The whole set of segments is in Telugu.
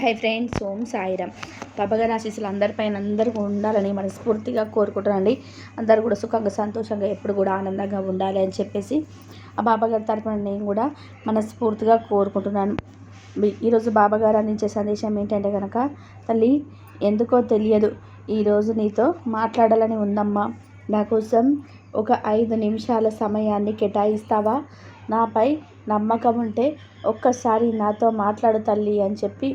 హై ఫ్రెండ్స్ ఓం సాయిరామ్. బాబాగారి ఆశీస్సులు అందరిపైన అందరూ ఉండాలని మనస్ఫూర్తిగా కోరుకుంటున్నాండి అందరూ కూడా సుఖంగా సంతోషంగా ఎప్పుడు కూడా ఆనందంగా ఉండాలి అని చెప్పేసి ఆ బాబాగారి తరపున నేను కూడా మనస్ఫూర్తిగా కోరుకుంటున్నాను. ఈరోజు బాబాగారు అందించే సందేశం ఏంటంటే కనుక తల్లి ఎందుకో తెలియదు. ఈరోజు నీతో మాట్లాడాలని ఉందమ్మా. నా కోసం ఒక ఐదు నిమిషాల సమయాన్ని కేటాయిస్తావా? నాపై నమ్మకం ఉంటే ఒక్కసారి నాతో మాట్లాడు తల్లి అని చెప్పి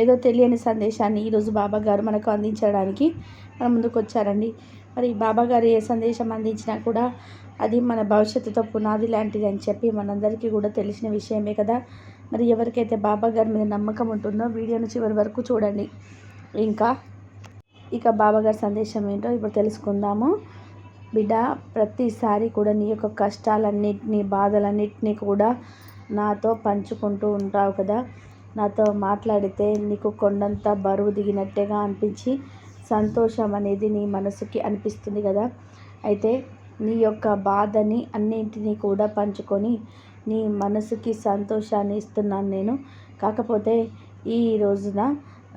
ఏదో తెలియని సందేశాన్ని ఈరోజు బాబా గారు మనకు అందించడానికి మన ముందుకు వచ్చారండి. మరి బాబా గారు ఏ సందేశం అందించినా కూడా అది మన భవిష్యత్తుతో పునాది లాంటిది అని చెప్పి మనందరికీ కూడా తెలిసిన విషయమే కదా. మరి ఎవరికైతే బాబా గారి మీద నమ్మకం ఉంటుందో వీడియోను చివరి వరకు చూడండి. ఇంకా ఇక బాబాగారి సందేశం ఏంటో ఇప్పుడు తెలుసుకుందాము. బిడ్డ ప్రతిసారి కూడా నీ యొక్క కష్టాలన్నింటినీ బాధలన్నింటినీ కూడా నాతో పంచుకుంటూ ఉంటావు కదా. నాతో మాట్లాడితే నీకు కొండంత బరువు దిగినట్టుగా అనిపించి సంతోషం అనేది నీ మనసుకి అనిపిస్తుంది కదా అయితే నీ యొక్క బాధని అన్నింటినీ కూడా పంచుకొని నీ మనసుకి సంతోషాన్ని ఇస్తున్నాను నేను. కాకపోతే ఈ రోజున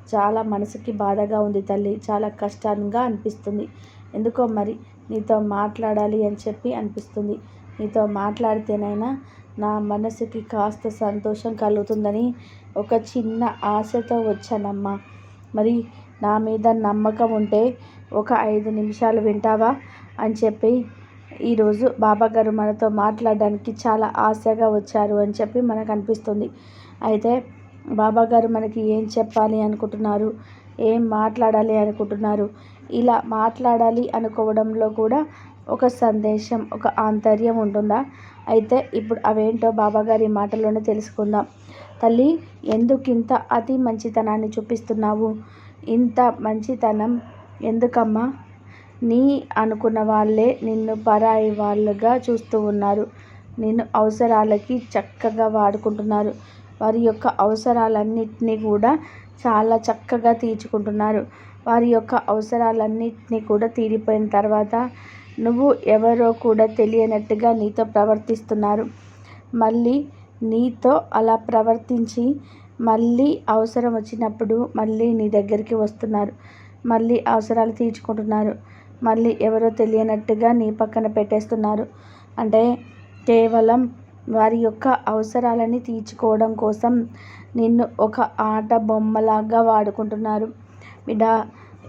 చాలా మనసుకి బాధగా ఉంది తల్లి. చాలా కష్టంగా అనిపిస్తుంది. ఎందుకో మరి నీతో మాట్లాడాలి అని చెప్పి అనిపిస్తుంది. నీతో మాట్లాడితేనైనా నా మనసుకి కాస్త సంతోషం కలుగుతుందని ఒక చిన్న ఆశతో వచ్చానమ్మా. మరి నా మీద నమ్మకం ఉంటే ఒక ఐదు నిమిషాలు వింటావా? అని చెప్పి ఈరోజు బాబాగారు మనతో మాట్లాడడానికి చాలా ఆశగా వచ్చారు అని చెప్పి మనకు అనిపిస్తుంది అయితే బాబాగారు మనకి ఏం చెప్పాలి అనుకుంటున్నారు? ఏం మాట్లాడాలి అనుకుంటున్నారు? ఇలా మాట్లాడాలి అనుకోవడంలో కూడా ఒక సందేశం ఒక ఆంతర్యం ఉంటుందా? అయితే ఇప్పుడు అవేంటో బాబాగారి మాటలోనే తెలుసుకుందాం. తల్లి ఎందుకింత అతి మంచితనాన్ని చూపిస్తున్నావు? ఇంత మంచితనం ఎందుకమ్మా? నీ అనుకున్న వాళ్ళే నిన్ను పరాయి వాళ్ళుగా చూస్తూ ఉన్నారు. నిన్ను అవసరాలకి చక్కగా వాడుకుంటున్నారు. వారి యొక్క అవసరాలన్నింటినీ కూడా చాలా చక్కగా తీర్చుకుంటున్నారు. వారి యొక్క అవసరాలన్నింటినీ కూడా తీరిపోయిన తర్వాత నువ్వు ఎవరో కూడా తెలియనట్టుగా నీతో ప్రవర్తిస్తున్నారు. మళ్ళీ నీతో అలా ప్రవర్తించి మళ్ళీ అవసరం వచ్చినప్పుడు మళ్ళీ నీ దగ్గరికి వస్తున్నారు. మళ్ళీ అవసరాలు తీర్చుకుంటున్నారు. మళ్ళీ ఎవరో తెలియనట్టుగా నీ పక్కన పెట్టేస్తున్నారు. అంటే కేవలం వారి యొక్క అవసరాలని తీర్చుకోవడం కోసం నిన్ను ఒక ఆట బొమ్మలాగా వాడుకుంటున్నారు. బిడ్డ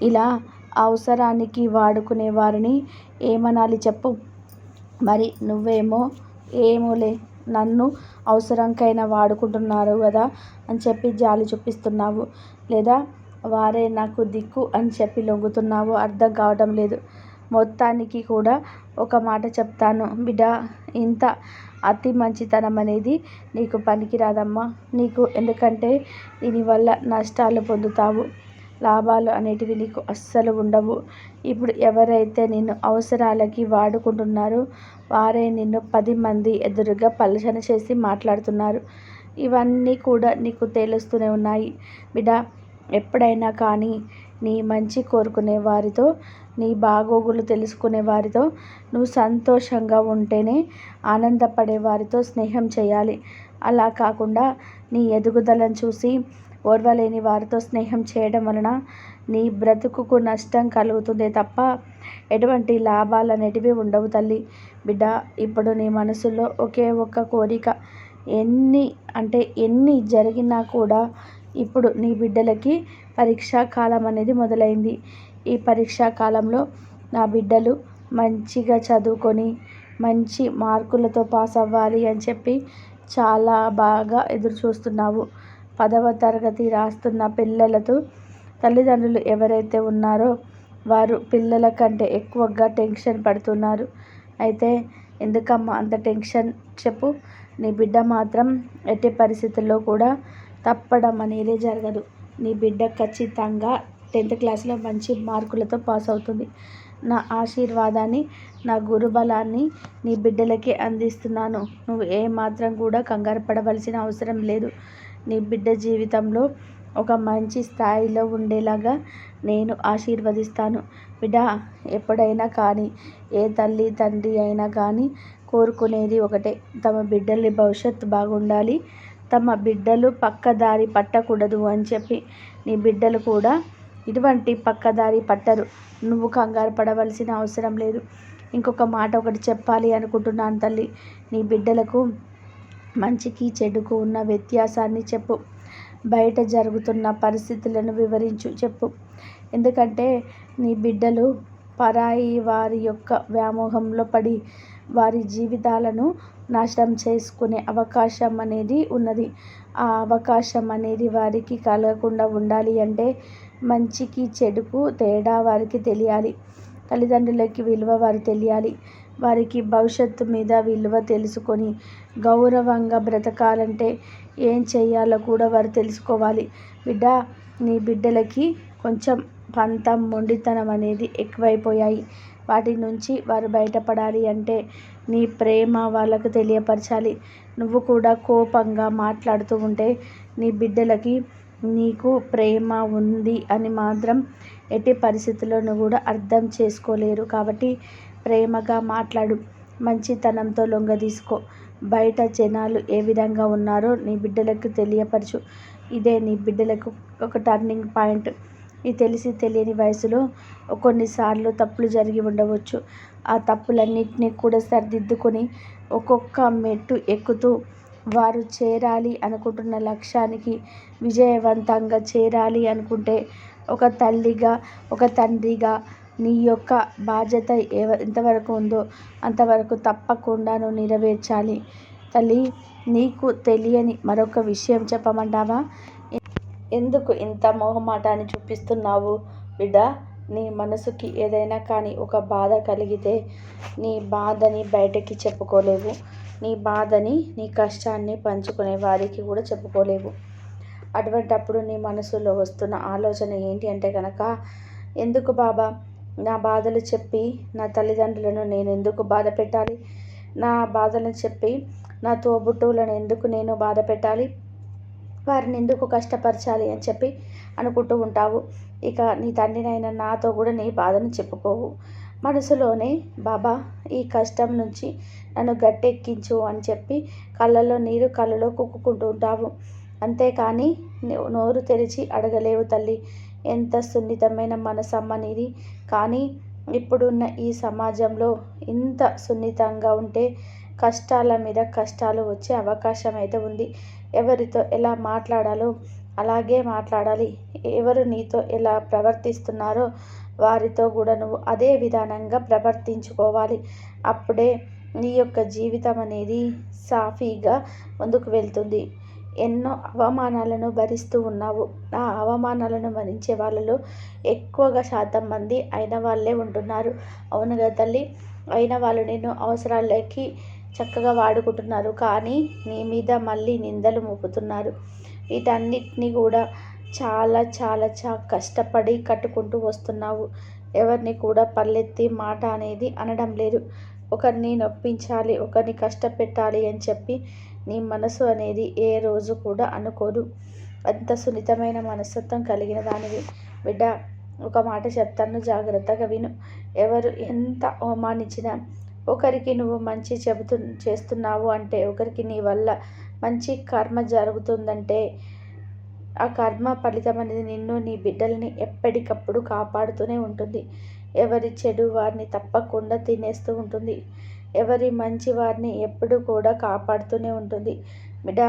ఇలా అవసరానికి వాడుకునే వారిని ఏమనాలి చెప్పు. మరి నువ్వేమో ఏమోలే నన్ను అవసరంకైనా వాడుకుంటున్నారు కదా అని చెప్పి జాలి చూపిస్తున్నావు లేదా వారే నాకు దిక్కు అని చెప్పి లొంగుతున్నావు అర్థం కావడం లేదు. మొత్తానికి కూడా ఒక మాట చెప్తాను. బిడ్డ ఇంత అతి మంచితనం అనేది నీకు పనికిరాదమ్మా. నీకు ఎందుకంటే దీనివల్ల నష్టాలు పొందుతావు. లాభాలు అనేటివి నీకు అస్సలు ఉండవు. ఇప్పుడు ఎవరైతే నిన్ను అవసరాలకి వాడుకుంటున్నారో వారే నిన్ను పది మంది ఎదురుగా పలచన చేసి మాట్లాడుతున్నారు. ఇవన్నీ కూడా నీకు తెలుస్తూనే ఉన్నాయి. బిడ్డ ఎప్పుడైనా కానీ నీ మంచి కోరుకునే వారితో నీ బాగోగులు తెలుసుకునే వారితో నువ్వు సంతోషంగా ఉంటేనే ఆనందపడే వారితో స్నేహం చేయాలి. అలా కాకుండా నీ ఎదుగుదలను చూసి ఓర్వలేని వారితో స్నేహం చేయడం వలన నీ బ్రతుకుకు నష్టం కలుగుతుందే తప్ప ఎటువంటి లాభాలు అనేటివి ఉండవు తల్లి. బిడ్డ ఇప్పుడు నీ మనసులో ఒకే ఒక్క కోరిక. ఎన్ని అంటే ఎన్ని జరిగినా కూడా ఇప్పుడు నీ బిడ్డలకి పరీక్షా కాలం అనేది మొదలైంది. ఈ పరీక్షా కాలంలో నా బిడ్డలు మంచిగా చదువుకొని మంచి మార్కులతో పాస్ అవ్వాలి అని చెప్పి చాలా బాగా ఎదురు చూస్తున్నావు పదవ తరగతి రాస్తున్న పిల్లలతో తల్లిదండ్రులు ఎవరైతే ఉన్నారో వారు పిల్లల కంటే ఎక్కువగా టెన్షన్ పడుతున్నారు. అయితే ఎందుకమ్మా అంత టెన్షన్? చెప్పు. నీ బిడ్డ మాత్రం ఎట్టి పరిస్థితుల్లో కూడా తప్పడం అనేది జరగదు. నీ బిడ్డ ఖచ్చితంగా టెన్త్ క్లాస్లో మంచి మార్కులతో పాస్ అవుతుంది. నా ఆశీర్వాదాన్ని నా గురుబలాన్ని నీ బిడ్డలకి అందిస్తున్నాను. నువ్వు ఏమాత్రం కూడా కంగారు పడవలసిన అవసరం లేదు. నీ బిడ్డ జీవితంలో ఒక మంచి స్థాయిలో ఉండేలాగా నేను ఆశీర్వదిస్తాను. బిడ్డ ఎప్పుడైనా కానీ ఏ తల్లి తండ్రి అయినా కానీ కోరుకునేది ఒకటే. తమ బిడ్డల్ని భవిష్యత్తు బాగుండాలి. తమ బిడ్డలు పక్కదారి పట్టకూడదు అని చెప్పి నీ బిడ్డలు కూడా ఇటువంటి పక్కదారి పట్టరు. నువ్వు కంగారు పడవలసిన అవసరం లేదు. ఇంకొక మాట ఒకటి చెప్పాలి అనుకుంటున్నాను తల్లి. నీ బిడ్డలకు మంచికి చెడుకు ఉన్న వ్యత్యాసాన్ని చెప్పు. బయట జరుగుతున్న పరిస్థితులను వివరించు చెప్పు. ఎందుకంటే నీ బిడ్డలు పరాయి వారి యొక్క వ్యామోహంలో పడి వారి జీవితాలను నాశనం చేసుకునే అవకాశం అనేది ఉన్నది. ఆ అవకాశం అనేది వారికి కలగకుండా ఉండాలి అంటే మంచికి చెడుకు తేడా వారికి తెలియాలి. తల్లిదండ్రులకి విలువ వారు తెలియాలి. వారికి భవిష్యత్తు మీద విలువ తెలుసుకొని గౌరవంగా బ్రతకాలంటే ఏం చేయాలో కూడా వారు తెలుసుకోవాలి. బిడ్డ నీ బిడ్డలకి కొంచెం పంతం మొండితనం అనేది ఎక్కువైపోయాయి. వాటి నుంచి వారు బయటపడాలి అంటే నీ ప్రేమ వాళ్ళకు తెలియపరచాలి. నువ్వు కూడా కోపంగా మాట్లాడుతూ ఉంటే నీ బిడ్డలకి నీకు ప్రేమ ఉంది అని మాత్రం ఎట్టి పరిస్థితుల్లోనూ కూడా అర్థం చేసుకోలేరు. కాబట్టి ప్రేమగా మాట్లాడు. మంచితనంతో లొంగ తీసుకో. బయట జనాలు ఏ విధంగా ఉన్నారో నీ బిడ్డలకు తెలియపరచు. ఇదే నీ బిడ్డలకు ఒక టర్నింగ్ పాయింట్ ఈ తెలిసి తెలియని వయసులో కొన్నిసార్లు తప్పులు జరిగి ఉండవచ్చు. ఆ తప్పులన్నింటినీ కూడా సరిదిద్దుకొని ఒక్కొక్క మెట్టు ఎక్కుతూ వారు చేరాలి అనుకుంటున్న లక్ష్యానికి విజయవంతంగా చేరాలి అనుకుంటే ఒక తల్లిగా ఒక తండ్రిగా నీ యొక్క బాధ్యత ఎవ ఎంతవరకు ఉందో అంతవరకు తప్పకుండా నువ్వు నెరవేర్చాలి. తల్లి నీకు తెలియని మరొక విషయం చెప్పమంటావా? ఎందుకు ఇంత మొహమాటాన్ని చూపిస్తున్నావు బిడ్డ? నీ మనసుకి ఏదైనా కానీ ఒక బాధ కలిగితే నీ బాధని బయటకి చెప్పుకోలేవు. నీ బాధని నీ కష్టాన్ని పంచుకునే వారికి కూడా చెప్పుకోలేవు. అటువంటప్పుడు నీ మనసులో వస్తున్న ఆలోచన ఏంటి అంటే కనుక ఎందుకు బాబా? నా బాధలు చెప్పి నా తల్లిదండ్రులను నేను ఎందుకు బాధ పెట్టాలి నా బాధలను చెప్పి నా తోబుట్టువులను ఎందుకు నేను బాధ పెట్టాలి వారిని ఎందుకు కష్టపరచాలి అని చెప్పి అనుకుంటూ ఉంటావు. ఇక నీ తండ్రినైనా నాతో కూడా నీ బాధను చెప్పుకోవు. మనసులోనే బాబా ఈ కష్టం నుంచి నన్ను గట్టెక్కించు అని చెప్పి కళ్ళలో నీరు కళ్ళలో కుక్కుకుంటూ ఉంటావు. అంతేకాని నోరు తెరిచి అడగలేవు తల్లి. ఎంత సున్నితమైన మనసమ్మ నీది. కానీ ఇప్పుడున్న ఈ సమాజంలో ఇంత సున్నితంగా ఉంటే కష్టాల మీద కష్టాలు వచ్చే అవకాశం అయితే ఉంది. ఎవరితో ఎలా మాట్లాడాలో అలాగే మాట్లాడాలి. ఎవరు నీతో ఎలా ప్రవర్తిస్తున్నారో వారితో కూడా నువ్వు అదే విధానంగా ప్రవర్తించుకోవాలి. అప్పుడే నీ యొక్క జీవితం అనేది సాఫీగా ముందుకు వెళ్తుంది. ఎన్నో అవమానాలను భరిస్తూ ఉన్నావు. ఆ అవమానాలను భరించే వాళ్ళలో ఎక్కువగా శాతం మంది అయిన వాళ్ళే ఉంటున్నారు. అవును కదా తల్లి అయిన వాళ్ళు నేను అవసరాలకి చక్కగా వాడుకుంటున్నారు కానీ నీ మీద మళ్ళీ నిందలు మోపుతున్నారు. వీటన్నిటిని కూడా చాలా చాలా చా కష్టపడి కట్టుకుంటూ వస్తున్నావు. ఎవరిని కూడా పల్లెత్తి మాట అనేది అనడం లేదు. ఒకరిని నొప్పించాలి ఒకరిని కష్టపెట్టాలి అని చెప్పి నీ మనసు అనేది ఏ రోజు కూడా అనుకోదు. అంత సున్నితమైన మనస్తత్వం కలిగిన దానివి. బిడ్డ ఒక మాట చెప్తాను జాగ్రత్తగా విను. ఎవరు ఎంత అవమానించినా ఒకరికి నువ్వు మంచి చెబుతు చేస్తున్నావు అంటే ఒకరికి నీ వల్ల మంచి కర్మ జరుగుతుందంటే ఆ కర్మ ఫలితం అనేది నిన్ను నీ బిడ్డల్ని ఎప్పటికప్పుడు కాపాడుతూనే ఉంటుంది. ఎవరి చెడు వారిని తప్పకుండా తినేస్తూ ఉంటుంది. ఎవరి మంచి వారిని ఎప్పుడు కూడా కాపాడుతూనే ఉంటుంది. బిడ్డ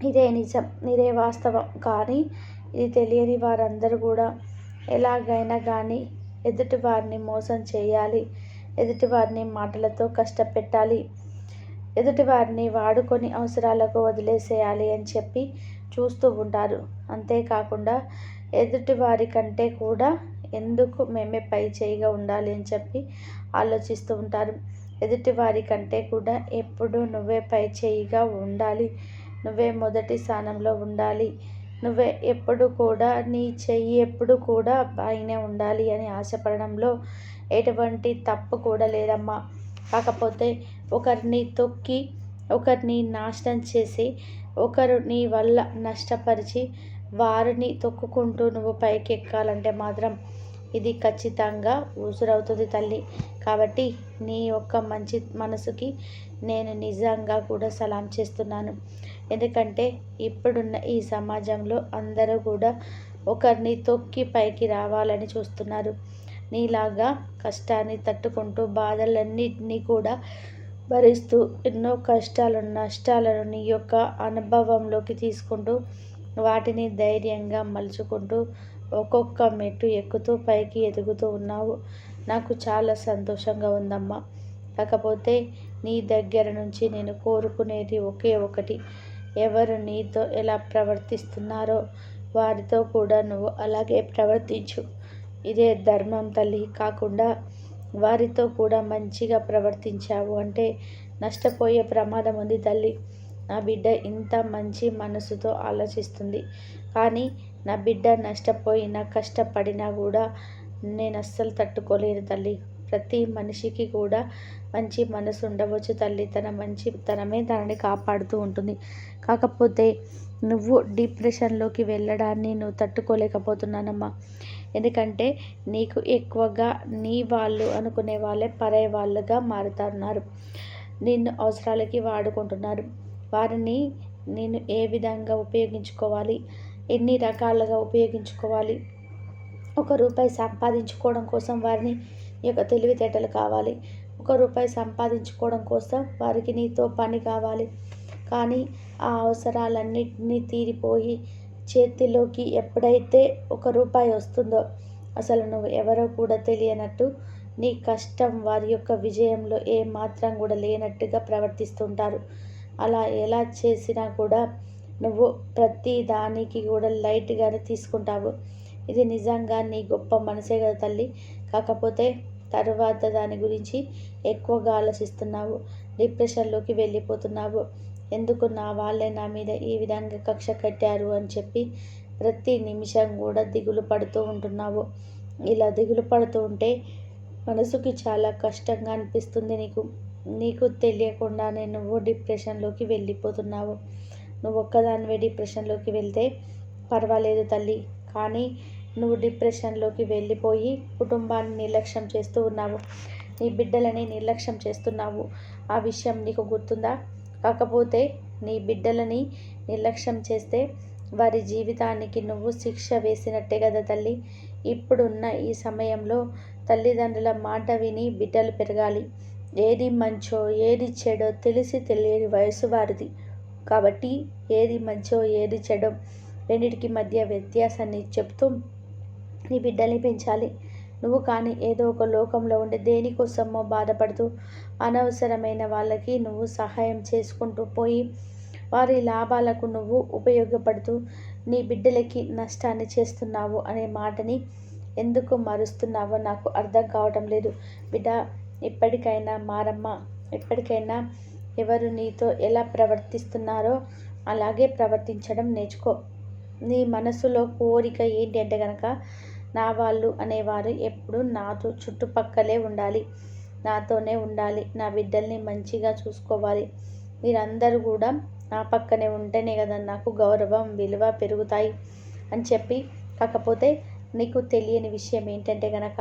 ఇదే నిజం ఇదే వాస్తవం. కానీ ఇది తెలియని వారందరూ కూడా ఎలాగైనా కానీ ఎదుటి వారిని మోసం చేయాలి. ఎదుటివారిని మాటలతో కష్టపెట్టాలి. ఎదుటివారిని వాడుకొని అవసరాలకు వదిలేసేయాలి అని చెప్పి చూస్తూ ఉంటారు. అంతేకాకుండా ఎదుటివారి కంటే కూడా ఎందుకు మేమే పై చేయిగా ఉండాలి అని చెప్పి ఆలోచిస్తూ ఉంటారు. ఎదుటివారి కంటే కూడా ఎప్పుడు నువ్వే పై చేయిగా ఉండాలి. నువ్వే మొదటి స్థానంలో ఉండాలి. నువ్వే ఎప్పుడు కూడా నీ చెయ్యి ఎప్పుడు కూడా పైనే ఉండాలి అని ఆశపడడంలో ఎటువంటి తప్పు కూడా లేదమ్మా. కాకపోతే ఒకరిని తొక్కి ఒకరిని నాశనం చేసి ఒకరు నీ వల్ల నష్టపరిచి వారిని తొక్కుకుంటూ నువ్వు పైకి ఎక్కాలంటే మాత్రం ఇది ఖచ్చితంగా ఊసురవుతుంది తల్లి. కాబట్టి నీ యొక్క మంచి మనసుకి నేను నిజంగా కూడా సలాం చేస్తున్నాను. ఎందుకంటే ఇప్పుడున్న ఈ సమాజంలో అందరూ కూడా ఒకరిని తొక్కి పైకి రావాలని చూస్తున్నారు. నీలాగా కష్టాన్ని తట్టుకుంటూ బాధలన్నింటినీ కూడా భరిస్తూ ఎన్నో కష్టాలను నష్టాలను నీ యొక్క అనుభవంలోకి తీసుకుంటూ వాటిని ధైర్యంగా మలుచుకుంటూ ఒక్కొక్క మెట్టు ఎక్కుతూ పైకి ఎదుగుతూ ఉన్నావు. నాకు చాలా సంతోషంగా ఉందమ్మా. కాకపోతే నీ దగ్గర నుంచి నేను కోరుకునేది ఒకే ఒకటి. ఎవరు నీతో ఎలా ప్రవర్తిస్తున్నారో వారితో కూడా నువ్వు అలాగే ప్రవర్తించు. ఇదే ధర్మం తల్లి. కాకుండా వారితో కూడా మంచిగా ప్రవర్తించావు అంటే నష్టపోయే ప్రమాదం ఉంది తల్లి. నా బిడ్డ ఇంత మంచి మనసుతో ఆలోచిస్తుంది. కానీ నా బిడ్డ నష్టపోయినా కష్టపడినా కూడా నేను అస్సలు తట్టుకోలేను తల్లి. ప్రతి మనిషికి కూడా మంచి మనసు ఉండవచ్చు తల్లి. తన మంచి తనమే తనని కాపాడుతూ ఉంటుంది. కాకపోతే నువ్వు డిప్రెషన్లోకి వెళ్ళడాన్ని నువ్వు తట్టుకోలేకపోతున్నానమ్మా. ఎందుకంటే నీకు ఎక్కువగా నీ వాళ్ళు అనుకునే వాళ్ళే పరే వాళ్ళుగా మారుతున్నారు. నిన్ను అవసరాలకి వాడుకుంటున్నారు. వారిని నేను ఏ విధంగా ఉపయోగించుకోవాలి? ఎన్ని రకాలుగా ఉపయోగించుకోవాలి? ఒక రూపాయి సంపాదించుకోవడం కోసం వారిని ఈ యొక్క తెలివితేటలు కావాలి. ఒక రూపాయి సంపాదించుకోవడం కోసం వారికి నీతో పని కావాలి. కానీ ఆ అవసరాలన్నింటినీ తీరిపోయి చేతిలోకి ఎప్పుడైతే ఒక రూపాయి వస్తుందో అసలు నువ్వు ఎవరో కూడా తెలియనట్టు నీ కష్టం వారి యొక్క విజయంలో ఏ మాత్రం కూడా లేనట్టుగా ప్రవర్తిస్తుంటారు. అలా ఎలా చేసినా కూడా నువ్వు ప్రతి దానికి కూడా లైట్గానే తీసుకుంటావు. ఇది నిజంగా నీ గొప్ప మనసే కదా తల్లి. కాకపోతే తర్వాత దాని గురించి ఎక్కువగా ఆలోచిస్తున్నావు. డిప్రెషన్లోకి వెళ్ళిపోతున్నావు. ఎందుకు నా వాళ్ళే నా మీద ఈ విధంగా కక్ష కట్టారు అని చెప్పి ప్రతి నిమిషం కూడా దిగులు పడుతూ ఉంటున్నావు. ఇలా దిగులు పడుతూ ఉంటే మనసుకి చాలా కష్టంగా అనిపిస్తుంది నీకు. నీకు తెలియకుండానే నువ్వు డిప్రెషన్లోకి వెళ్ళిపోతున్నావు. నువ్వు ఒక్కదానివే డిప్రెషన్లోకి వెళ్తే పర్వాలేదు తల్లి. కానీ నువ్వు డిప్రెషన్లోకి వెళ్ళిపోయి కుటుంబాన్ని నిర్లక్ష్యం చేస్తూ ఉన్నావు. నీ బిడ్డలని నిర్లక్ష్యం చేస్తున్నావు. ఆ విషయం నీకు గుర్తుందా? కాకపోతే నీ బిడ్డలని నిర్లక్ష్యం చేస్తే వారి జీవితానికి నువ్వు శిక్ష వేసినట్టే కదా తల్లి. ఇప్పుడున్న ఈ సమయంలో తల్లిదండ్రుల మాట విని బిడ్డలు పెరగాలి. ఏది మంచో ఏది చెడో తెలిసి తెలియని వయసు వారిది. కాబట్టి ఏది మంచో ఏది చెడో రెండింటికి మధ్య వ్యత్యాసాన్ని చెప్తూ నీ బిడ్డల్ని పెంచాలి. నువ్వు కానీ ఏదో ఒక లోకంలో ఉండే దేనికోసమో బాధపడుతూ అనవసరమైన వాళ్ళకి నువ్వు సహాయం చేసుకుంటూ పోయి వారి లాభాలకు నువ్వు ఉపయోగపడుతూ నీ బిడ్డలకి నష్టాన్ని చేస్తున్నావు అనే మాటని ఎందుకు మరుస్తున్నావో నాకు అర్థం కావటం లేదు. బిడ్డ ఇప్పటికైనా మారమ్మ ఎప్పటికైనా ఎవరు నీతో ఎలా ప్రవర్తిస్తున్నారో అలాగే ప్రవర్తించడం నేర్చుకో. నీ మనసులో కోరిక ఏంటి అంటే కనుక నా వాళ్ళు అనేవారు ఎప్పుడు నాతో చుట్టుపక్కలే ఉండాలి. నాతోనే ఉండాలి. నా బిడ్డల్ని మంచిగా చూసుకోవాలి. మీరందరూ కూడా నా పక్కనే ఉంటేనే కదా నాకు గౌరవం విలువ పెరుగుతాయి అని చెప్పి. కాకపోతే నీకు తెలియని విషయం ఏంటంటే కనుక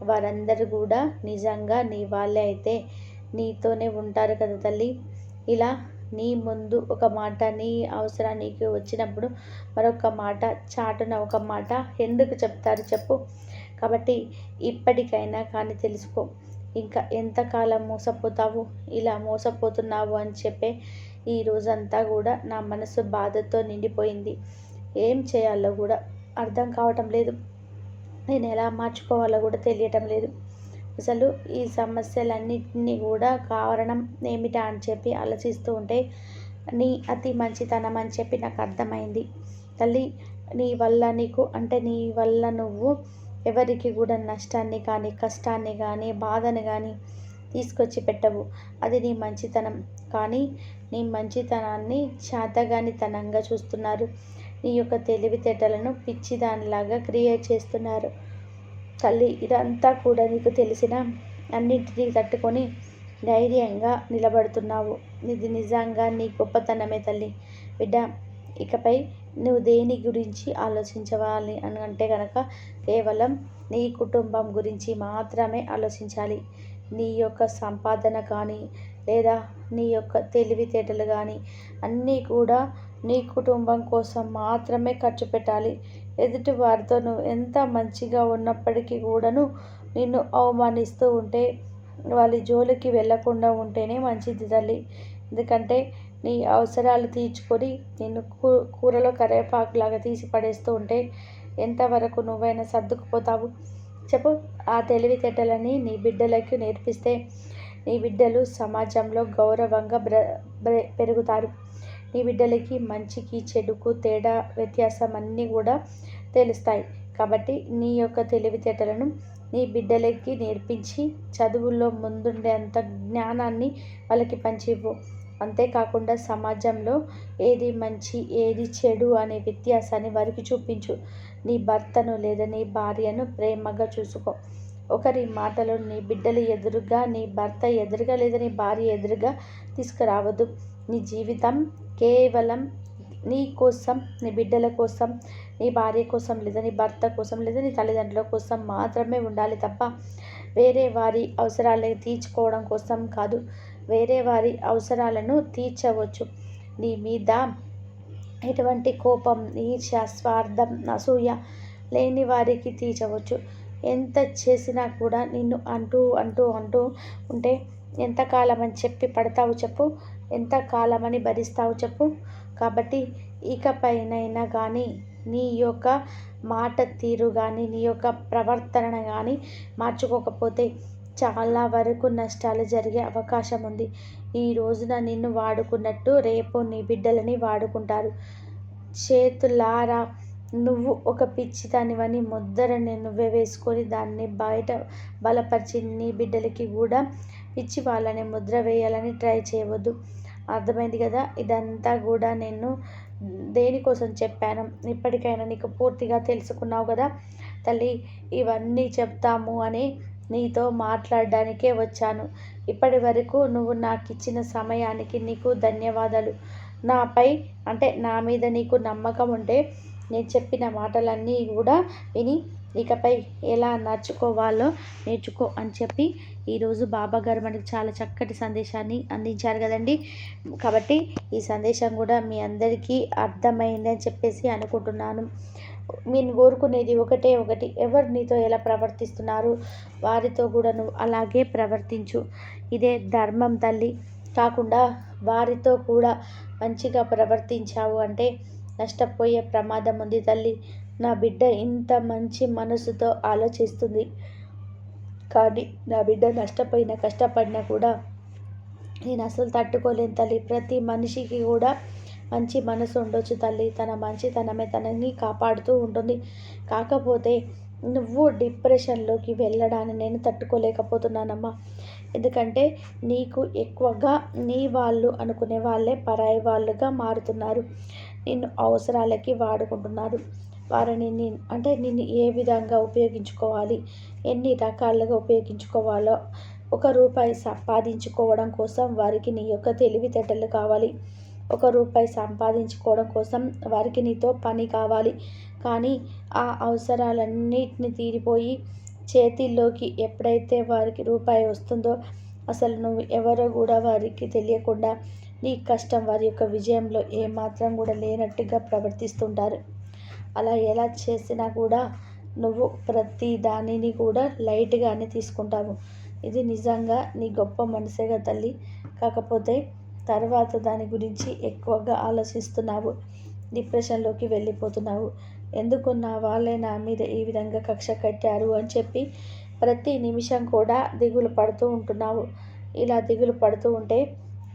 వారందరూ కూడా నిజంగా నీ వాళ్ళే అయితే నీతోనే ఉంటారు కదా తల్లి. ఇలా నీ ముందు ఒక మాట నీ అవసరానికి వచ్చినప్పుడు మరొక మాట చాటున ఒక మాట ఎందుకు చెప్తారు చెప్పు. కాబట్టి ఇప్పటికైనా కానీ తెలుసుకో ఇంకా ఎంతకాలం మోసపోతావు ఇలా మోసపోతున్నావు అని చెప్పే ఈ రోజంతా కూడా నా మనసు బాధతో నిండిపోయింది. ఏం చేయాలో కూడా అర్థం కావటం లేదు. నేను ఎలా మార్చుకోవాలో కూడా తెలియటం లేదు. అసలు ఈ సమస్యలన్నింటినీ కూడా కారణం ఏమిటా అని చెప్పి ఆలోచిస్తూ ఉంటే నీ అతి మంచితనం అని చెప్పి నాకు అర్థమైంది. తల్లి నీ వల్ల నీకు అంటే నీ వల్ల నువ్వు ఎవరికి కూడా నష్టాన్ని కానీ కష్టాన్ని కానీ బాధని కానీ తీసుకొచ్చి పెట్టవు. అది నీ మంచితనం. కానీ నీ మంచితనాన్ని శాతగానితనంగా చూస్తున్నారు. నీ యొక్క తెలివితేటలను పిచ్చిదానిలాగా క్రియేట్ చేస్తున్నారు. తల్లి ఇదంతా కూడా నీకు తెలిసిన అన్నింటినీ తట్టుకొని ధైర్యంగా నిలబడుతున్నావు. ఇది నిజంగా నీ గొప్పతనమే తల్లి. బిడ్డ ఇకపై నువ్వు దేని గురించి ఆలోచించవాలి అని అంటే కనుక కేవలం నీ కుటుంబం గురించి మాత్రమే ఆలోచించాలి. నీ యొక్క సంపాదన కానీ లేదా నీ యొక్క తెలివితేటలు కానీ అన్నీ కూడా నీ కుటుంబం కోసం మాత్రమే ఖర్చు పెట్టాలి. ఎదుటి వారితో నువ్వు ఎంత మంచిగా ఉన్నప్పటికీ కూడాను నిన్ను అవమానిస్తూ ఉంటే వాళ్ళ జోలికి వెళ్ళకుండా ఉంటేనే మంచిది తల్లి. ఎందుకంటే నీ అవసరాలు తీర్చుకొని నిన్ను కూ కూరలో కరివేపాకులాగా తీసి పడేస్తూ ఉంటే ఎంతవరకు నువ్వైనా సర్దుకుపోతావు? చెప్పు. ఆ తెలివితేటలని నీ బిడ్డలకు నేర్పిస్తే నీ బిడ్డలు సమాజంలో గౌరవంగా బ్ర పెరుగుతారు. నీ బిడ్డలకి మంచికి చెడుకు తేడా వ్యత్యాసం అన్నీ కూడా తెలుస్తాయి. కాబట్టి నీ యొక్క తెలివితేటలను నీ బిడ్డలకి నేర్పించి చదువుల్లో ముందుండే అంత జ్ఞానాన్ని వాళ్ళకి పంచివ్వు. అంతేకాకుండా సమాజంలో ఏది మంచి ఏది చెడు అనే వ్యత్యాసాన్ని వారికి చూపించు. నీ భర్తను లేదా నీ భార్యను ప్రేమగా చూసుకో. ఒకరి మాటలు నీ బిడ్డలు ఎదురుగా నీ భర్త ఎదురుగా లేదా నీ భార్య ఎదురుగా తీసుకురావద్దు. నీ జీవితం కేవలం నీ కోసం నీ బిడ్డల కోసం నీ భార్య కోసం లేదా నీ భర్త కోసం లేదా నీ తల్లిదండ్రుల కోసం మాత్రమే ఉండాలి తప్ప వేరే వారి అవసరాలను తీర్చుకోవడం కోసం కాదు. వేరే వారి అవసరాలను తీర్చవచ్చు. నీ మీద ఎటువంటి కోపం ఈర్ష స్వార్థం అసూయ లేని వారికి తీర్చవచ్చు. ఎంత చేసినా కూడా నిన్ను అంటూ అంటూ అంటూ ఉంటే ఎంతకాలం అని చెప్పి పడతావు చెప్పు. ఎంత కాలమని భరిస్తావు చెప్పు. కాబట్టి ఇకపైనైనా కానీ నీ యొక్క మాట తీరు కానీ నీ యొక్క ప్రవర్తన కానీ మార్చుకోకపోతే చాలా వరకు నష్టాలు జరిగే అవకాశం ఉంది. ఈ రోజున నిన్ను వాడుకున్నట్టు రేపు నీ బిడ్డలని వాడుకుంటారు. చేతులారా నువ్వు ఒక పిచ్చిదానివని ముద్దరని నువ్వే వేసుకొని దాన్ని బయట బలపరిచి నీ బిడ్డలకి కూడా పిచ్చి వాళ్ళని ముద్ర వేయాలని ట్రై చేయవద్దు. అర్థమైంది కదా? ఇదంతా కూడా నేను దేనికోసం చెప్పాను? ఇప్పటికైనా నీకు పూర్తిగా తెలుసుకున్నావు కదా? తల్లి ఇవన్నీ చెప్తాము అని నీతో మాట్లాడడానికే వచ్చాను. ఇప్పటి వరకు నువ్వు నాకు ఇచ్చిన సమయానికి నీకు ధన్యవాదాలు. నాపై అంటే నా మీద నీకు నమ్మకం ఉంటే నేను చెప్పిన మాటలన్నీ కూడా విని ఇకపై ఎలా నడుచుకోవాలో నేర్చుకో అని చెప్పి ఈరోజు బాబా గారు మనకి చాలా చక్కటి సందేశాన్ని అందించారు కదండి. కాబట్టి ఈ సందేశం కూడా మీ అందరికీ అర్థమైందని చెప్పేసి అనుకుంటున్నాను. నేను కోరుకునేది ఒకటే ఒకటి ఎవరు నీతో ఎలా ప్రవర్తిస్తున్నారు వారితో కూడా నువ్వు అలాగే ప్రవర్తించు. ఇదే ధర్మం తల్లి. కాకుండా వారితో కూడా మంచిగా ప్రవర్తించావు అంటే నష్టపోయే ప్రమాదం ఉంది తల్లి. నా బిడ్డ ఇంత మంచి మనసుతో ఆలోచిస్తుంది. కానీ నా బిడ్డ నష్టపోయినా కష్టపడినా కూడా నేను అసలు తట్టుకోలేను తల్లి. ప్రతి మనిషికి కూడా మంచి మనసు ఉండొచ్చు తల్లి. తన మంచితనమే తనని కాపాడుతూ ఉంటుంది. కాకపోతే నువ్వు డిప్రెషన్లోకి వెళ్ళడాన్ని నేను తట్టుకోలేకపోతున్నానమ్మా. ఎందుకంటే నీకు ఎక్కువగా నీ వాళ్ళు అనుకునే వాళ్ళే పరాయి వాళ్ళుగా మారుతున్నారు. నిన్ను అవసరాలకి వాడుకుంటున్నారు. వారిని నేను అంటే నిన్ను ఏ విధంగా ఉపయోగించుకోవాలి? ఎన్ని రకాలుగా ఉపయోగించుకోవాలో? ఒక రూపాయి సంపాదించుకోవడం కోసం వారికి నీ యొక్క తెలివితేటలు కావాలి. ఒక రూపాయి సంపాదించుకోవడం కోసం వారికి నీతో పని కావాలి. కానీ ఆ అవసరాలన్నిటిని తీరిపోయి చేతిల్లోకి ఎప్పుడైతే వారికి రూపాయి వస్తుందో అసలు నువ్వు ఎవరో కూడా వారికి తెలియకుండా నీ కష్టం వారి యొక్క విజయంలో ఏమాత్రం కూడా లేనట్టుగా ప్రవర్తిస్తుంటారు. అలా ఎలా చేసినా కూడా నువ్వు ప్రతి దానిని కూడా లైట్గానే తీసుకుంటావు. ఇది నిజంగా నీ గొప్ప మనసేగా తల్లి. కాకపోతే తర్వాత దాని గురించి ఎక్కువగా ఆలోచిస్తున్నావు. డిప్రెషన్లోకి వెళ్ళిపోతున్నావు. ఎందుకు నా వాళ్ళే నా మీద ఈ విధంగా కక్ష కట్టారు అని చెప్పి ప్రతి నిమిషం కూడా దిగులు పడుతూ ఉంటున్నావు. ఇలా దిగులు పడుతూ ఉంటే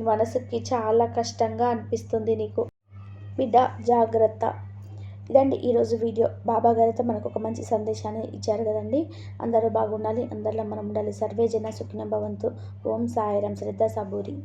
మనసుకి చాలా కష్టంగా అనిపిస్తుంది నీకు. బిడ్డ జాగ్రత్త. ఇదండి ఈరోజు వీడియో. బాబా గారితో మనకు ఒక మంచి సందేశాన్ని ఇచ్చారు కదండి. అందరూ బాగుండాలి అందరిలో మనం ఉండాలి. సర్వే జన సుఖిన భవంతు. ఓం సాయిరం. శ్రద్ధ సబూరి.